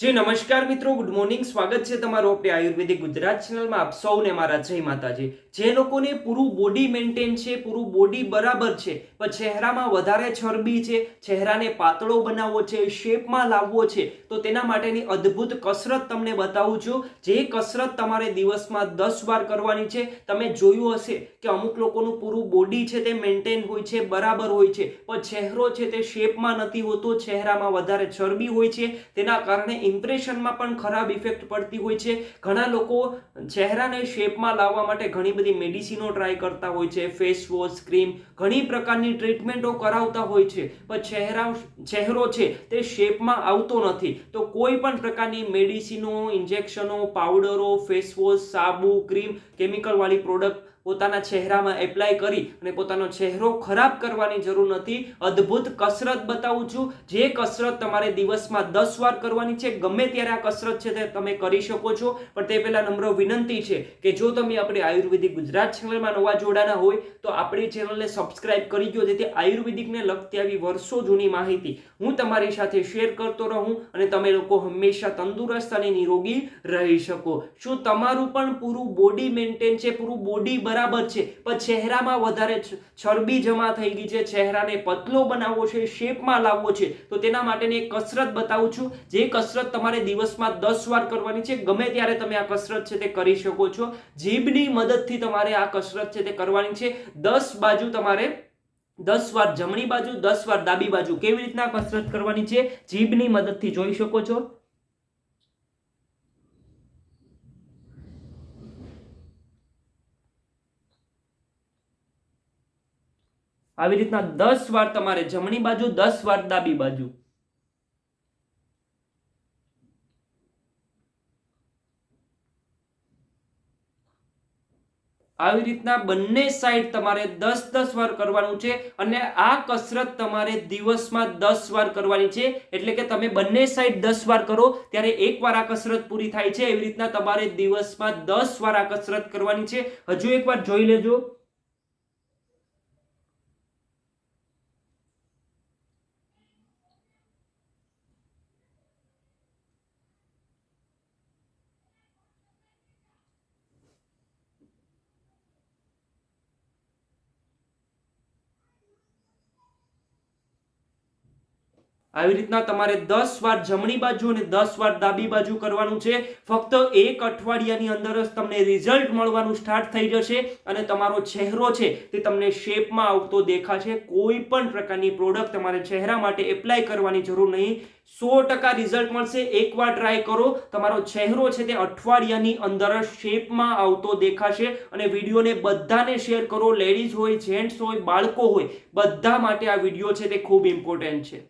જી, નમસ્કાર મિત્રો. Good morning સ્વાગત છે તમારું આપણે આયુર્વેદિક ગુજરાત ચેનલમાં. આપ સૌને મારા જય માતાજી. જે લોકોને પૂરું બોડી મેન્ટેન છે, પૂરું બોડી બરાબર છે, પણ ચહેરામાં વધારે ચરબી છે, ચહેરાને પાતળો બનાવવો છે શેપમાં લાવવો છે, તો તેના માટેની અદ્ભુત કસરત તમને બતાવું છું. જે કસરત તમારે દિવસમાં દસ વાર કરવાની છે, તમે જોયું હશે કે અમુક લોકોનું પૂરું બોડી છે તે મેન્ટેન હોય છે, બરાબર હોય છે, પણ ચહેરો છે તે શેપમાં નથી હોતો, ચહેરામાં વધારે ચરબી હોય છે, તેના કારણે ઇમ્પ્રેશનમાં પણ ખરાબ ઇફેક્ટ પડતી હોય છે. ઘણા લોકો ચહેરાને શેપમાં લાવવા માટે ઘણી બધી મેડિસિનો ટ્રાય કરતા હોય છે. ફેસ વોશ, ક્રીમ, ઘણી પ્રકારની ટ્રીટમેન્ટો કરાવતા હોય છે. પણ ચહેરા, ચહેરો છે તે શેપમાં આવતો નથી. તો કોઈ પણ પ્રકારની મેડિસિનો, ઇન્જેક્શનો, પાવડરો, ફેસ વોશ, સાબુ, ક્રીમ કેમિકલવાળી પ્રોડક્ટ પોતાના ચહેરામાં એપ્લાય કરી અને પોતાનો ચહેરો ખરાબ કરવાની જરૂર નથી. અદ્ભુત કસરત બતાવું છું. જે કસરત તમારે દિવસમાં દસ વાર કરવાની છે, ગમે ત્યારે આ કસરત છે તે તમે કરી શકો છો. પણ તે પહેલાં નમ્ર વિનંતી છે કે જો તમે આપણી આયુર્વેદિક ગુજરાત ચેનલમાં નવા જોડાના હોય, તો આપણી ચેનલને સબસ્ક્રાઇબ કરી દો, જેથી આયુર્વેદિકને લગતી આવી વર્ષો જૂની માહિતી હું તમારી સાથે શેર કરતો રહું અને તમે લોકો હંમેશા તંદુરસ્ત અને નિરોગી રહી શકો. શું તમારું પણ પૂરું બોડી મેન્ટેન છે? પૂરું બોડી બરાબર છે. પણ ચહેરામાં વધારે ચરબી જમા થઈ ગઈ છે. ચહેરાને પતલો બનાવવો છે, શેપમાં લાવવો છે. તો તેના માટેની એક કસરત બતાવું છું. જે કસરત તમારે દિવસમાં દસ વાર કરવાની છે. ગમે ત્યારે તમે આ કસરત છે તે કરી શકો છો. જીભની મદદથી તમારે આ કસરત છે તે કરવાની છે. દસ બાજુ તમારે દસ વાર જમણી બાજુ, દસ વાર ડાબી બાજુ કેવી રીતના કસરત કરવાની છે? જીભની મદદથી જોઈ શકો છો. આવી રીતના દસ વાર તમારે જમણી બાજુ, દસ વાર ડાબી બાજુ. આવી રીતના બંને સાઈડ તમારે દસ દસ વાર કરવાનું છે અને આ કસરત તમારે દિવસમાં દસ વાર કરવાની છે. એટલે કે તમે બંને સાઈડ દસ વાર કરો, ત્યારે એક વાર આ કસરત પૂરી થાય છે. એવી રીતના તમારે દિવસમાં દસ વાર આ કસરત કરવાની છે. હજુ એક વાર જોઈ લેજો. આવી રીતના તમારે દસ વાર જમણી બાજુ અને દસ વાર ડાબી બાજુ કરવાનું છે. ફક્ત એક અઠવાડિયાની અંદર જ તમને રિઝલ્ટ મળવાનું સ્ટાર્ટ થઈ જશે અને તમારો ચહેરો છે તે તમને શેપમાં આવતો દેખાશે. કોઈ પણ પ્રકારની પ્રોડક્ટ તમારે ચહેરા માટે એપ્લાય કરવાની જરૂર નહીં. સો ટકા રિઝલ્ટ મળશે. એકવાર ટ્રાય કરો. તમારો ચહેરો છે તે અઠવાડિયાની અંદર શેપમાં આવતો દેખાશે અને વિડીયોને બધાને શેર કરો. લેડીઝ હોય જેન્ટ્સ હોય, બાળકો હોય, બધા માટે આ વીડિયો છે તે ખૂબ ઇમ્પોર્ટન્ટ છે.